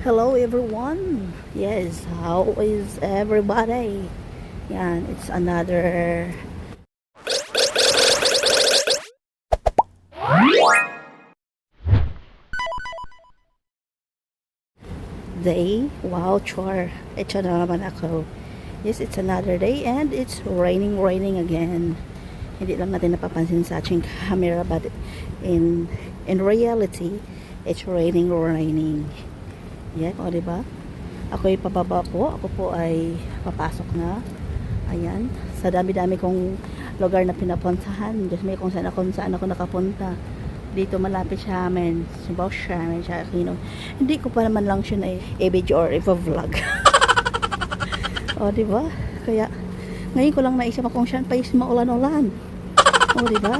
Hello everyone. Yes, how is everybody? Yan, it's another day. Wow, chore. Ito na naman ako. Yes, it's another day and it's raining, raining again. Hindi lang natin napapansin sa ating camera but in in reality, it's raining, raining. Yan, o diba? Ako ay pababa po. Ako po ay papasok na. Ayan. Sa dami-dami kong lugar na pinapuntahan. Diyos may kung saan ako, saan ako nakapunta. Dito malapit sa amin. Sa Boscia, may sa Aquino. Hindi ko pa naman lang siya na i-video or i-vlog. o, di ba? Kaya, ngayon ko lang naisip kung saan pa is maulan-ulan. O, di ba?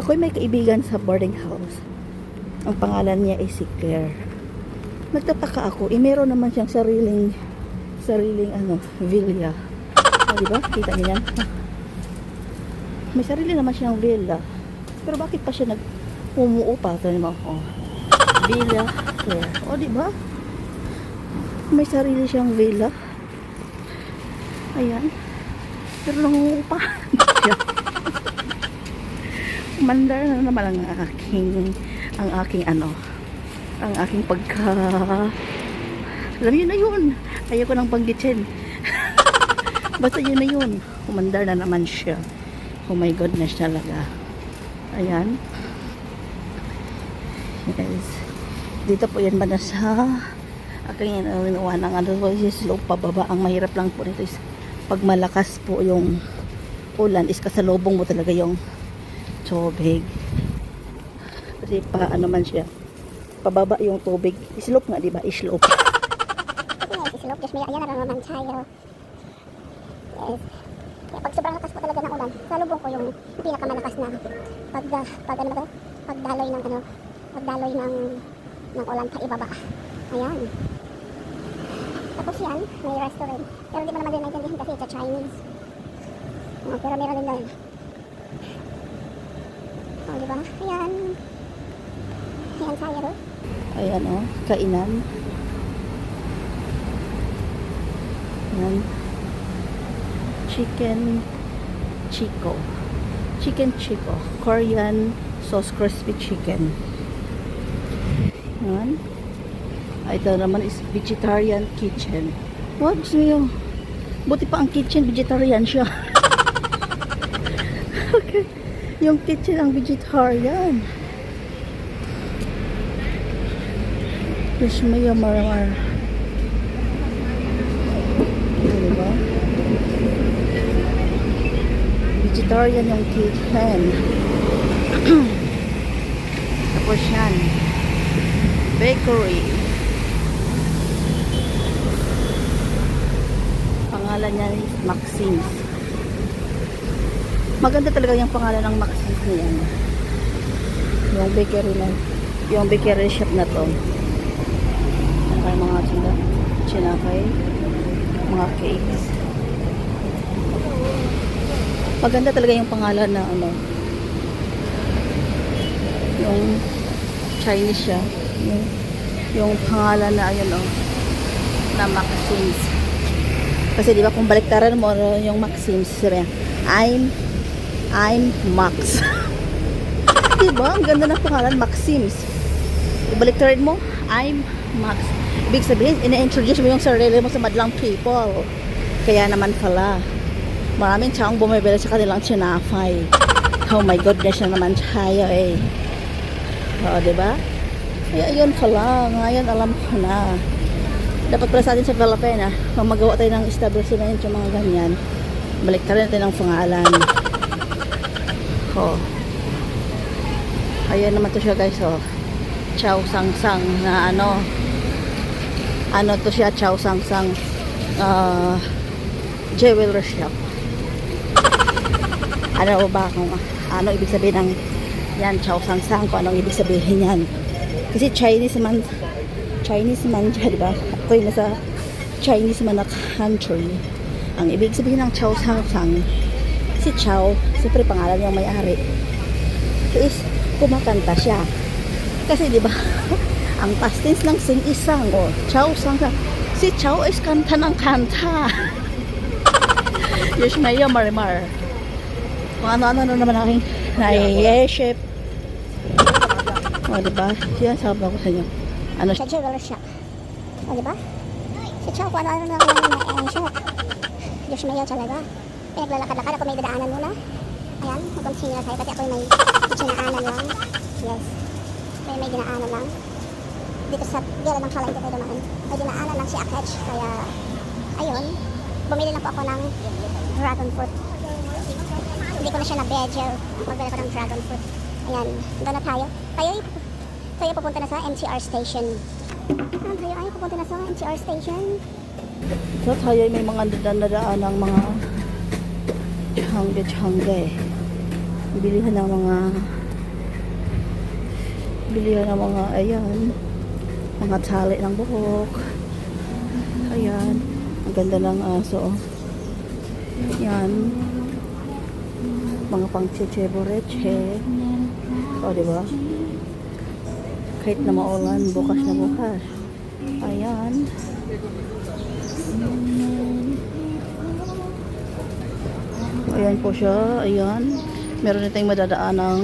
Ako may kaibigan sa boarding house. Ang pangalan niya ay si Claire. Nagtataka ako, eh meron naman siyang sariling sariling ano, villa. O, di ba? Kita niyo yan? May sarili naman siyang villa. Pero bakit pa siya nag umuupa? Ito mo, oh. Villa Claire. O, di ba? May sarili siyang villa. Ayan. Pero nangungupa. Mandar na naman ang aking ang aking ano ang aking pagka alam yun na yun. Ayoko nang banggitin. Basta yun na yun. Umandar na naman siya. Oh my goodness talaga. Ayan. Yes dito po yan ba na sa aking inuwan ng ano is slope pababa ang mahirap lang po nito is pag malakas po yung ulan is kasalubong mo talaga yung tubig. Kasi pa ano man siya pababa yung tubig slope nga di ba slope Yes, isilog. Diyos may ayan na naman tayo. Yes. Kaya pag sobrang lakas po talaga ng ulan, salubong ko yung pinakamalakas na pag, pag ano? Pagdaloy ng ano, pagdaloy ng ng ulan pa ibaba. Ayan. Tapos yan, may restaurant. Pero hindi mo naman din maintindihan kasi it's a Chinese. Oh, pero meron din doon. Oh, di ba? Ayan. Ayan tayo. Ayan oh kainan. Yan chicken chico. Chicken chico. Korean sauce crispy chicken. Yan Ah, ito naman is vegetarian kitchen. What? Gusto buti pa ang kitchen vegetarian siya. Okay. Yung kitchen ang vegetarian Yung maramar. Diba? Vegetarian yung kitchen. Tapos yan. Bakery. Pangalan niya is Maxim's. Maganda talaga yung pangalan ng Maxim's niya. Yung bakery na yung bakery shop na to ay mga sila sinakay mga cakes. Maganda talaga yung pangalan na ano yung Chinese siya. Yung, yung pangalan na ayun oh na Maxims. Kasi di ba kung baliktaran mo ano, yung Maxims sabi I'm I'm Max. Di ba? Ang ganda ng pangalan Maxims. Ibaliktarin mo I'm Max Ibig sabihin, ina-introduce mo yung sarili mo sa madlang people. Kaya naman pala, maraming taong bumibili sa kanilang sinafay. Oh my goodness na naman tayo eh. Oo, di ba? Kaya yun pala, ngayon alam ko na. Dapat pala sa atin sa Philippines, ah, kung magawa tayo ng establishment yung mga ganyan, balik natin ng pangalan. Oh. Ayan naman to siya guys, oh. Chow Sang Sang na ano, ano to siya chow sang sang. Uh, jewelry shop ano ba kung ano ibig sabihin ng yan chow sang sang kung anong ibig sabihin yan. Kasi Chinese man Chinese man siya diba ako yung nasa Chinese man na country. Ang ibig sabihin ng chow sang sang si chow siyempre pangalan yung may-ari is kumakanta siya. Kasi di ba ang past tense ng sing isang o Chow sang sa si Chow is kanta ng kanta Diyos Maya Marimar kung ano-ano na naman aking naiisip o diba yan sabi ko sa inyo ano Sa jeweler shop. O, di ba? Si Chow, kung ano-ano na kailangan na shop. Diyos mayo talaga. Pinaglalakad-lakad ako may dadaanan muna. Ayan, mag-continue na tayo. Pati ako may dinaanan lang. Yes. May may dinaanan lang. Dito sa Bira ng Kalay, dito dumaan. May dinaanan lang si Akech. Kaya, ayun. Bumili lang po ako ng dragon fruit. Hindi ko na siya na-bedgel. Magbili ko ng dragon fruit. Ayan, doon na tayo. Tayo, tayo pupunta na sa MTR station. Ah, tayo ay pupunta na sa MTR station. So tayo ay may mga dadaan ng mga tiyangge-tiyangge. Bilihan ng mga bilihan ng mga ayan mga tali ng buhok. Ayan. Ang ganda ng aso. Yan. Mga pang chicheboreche. O, di ba? Kahit na maulan, bukas na bukas. Ayan. Ayan po siya. Ayan. Meron na tayong madadaan ng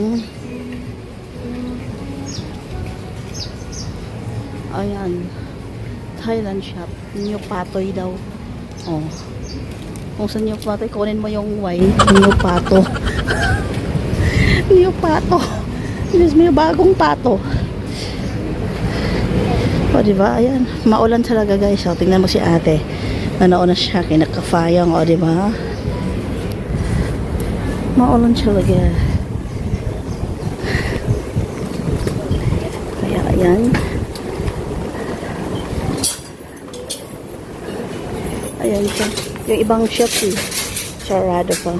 Ayan. Thailand shop. New Patoy daw. Oh. Kung sa New Patoy, kunin mo yung Y. New Pato. new Pato. Diyos mo bagong pato. O, diba? Ayan. Maulan talaga, guys. O, tingnan mo si ate. Nanauna siya. Kinakafayang. O, diba? Maulan talaga. Kaya, ayan. Ayan siya. Yung ibang shop eh. Sarado pa.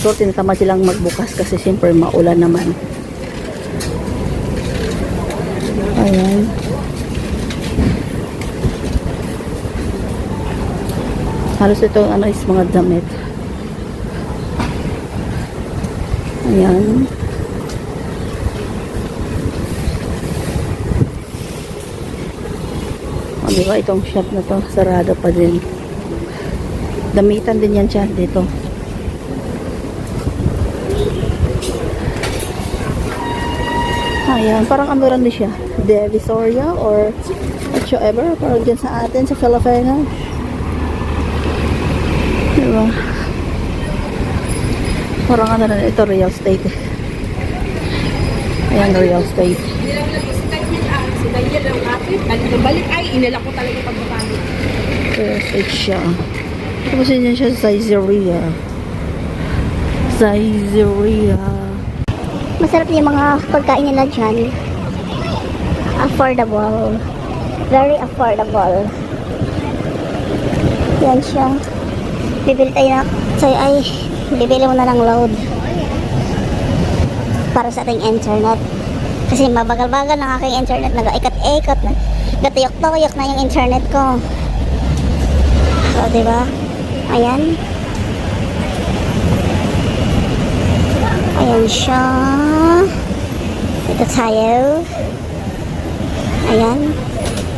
So, tinatamad silang magbukas kasi siyempre maulan naman. Ayan. Halos ito ano is mga damit. Ayan. O, di ba itong shop na to, sarado pa din. Damitan din yan siya dito. Ayan, parang ano rin din siya. Divisoria or whatsoever. Parang dyan sa atin, sa Filipino. Diba? Parang ano rin, ito real estate. Ayan, real estate. Balik ay, inala ko talaga pagbabalik. Real estate siya. Tapos yun siya sa Caesarea. Caesarea. Masarap yung mga pagkain nila dyan. Affordable. Very affordable. Yan siya. Bibili tayo na, so ay, bibili mo na ng load. Para sa ating internet. Kasi mabagal-bagal ng aking internet. Nag-ikat-ikat na. Gatuyok-tuyok na yung internet ko. So, di ba? Ayan. Ayan siya. Ito tayo. Ayan.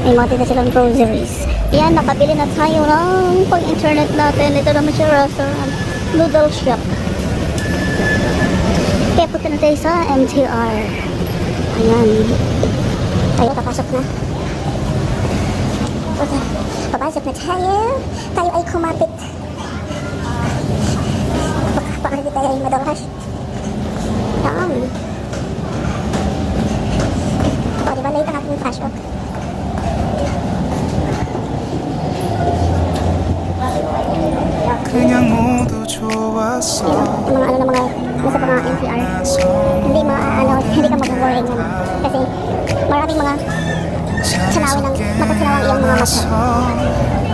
May mga tita silang groceries. Ayan, nakabili na tayo ng pang-internet natin. Ito naman siya restaurant. Noodle shop. Kaya punta na tayo sa MTR. Ayan. Tayo, papasok na. Okay. Papasok na tayo. Tayo ay kumapit. Baka, baka hindi tayo ay madalas. Yan. O, di ba late ang ating flash off? 그냥 모두 좋았어 Yung mga ano na mga nasa mga NCR. Hindi ma ano, hindi mag-worry yan. Kasi maraming mga Sanawin ng- matasanawang iyong mga mata.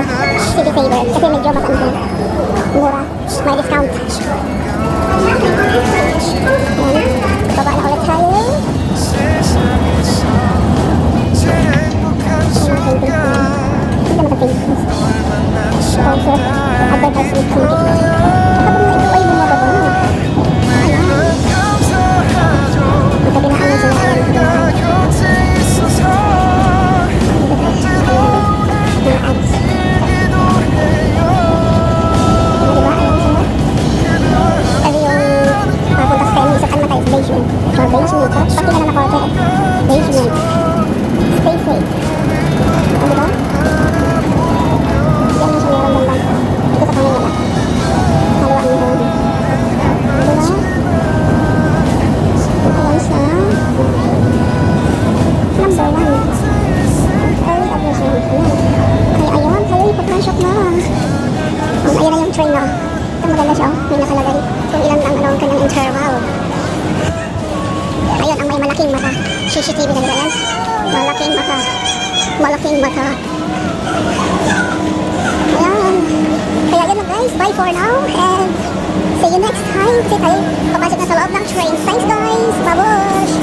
Sige favorite kasi medyo mas ano mura may discount ayan baba na ulit tayo Thank you. Yes. Malaking baka. Malaking baka. Ayan. Kaya yun guys. Bye for now. And see you next time. Kasi tayo papasok na sa loob ng train. Thanks guys. Babush.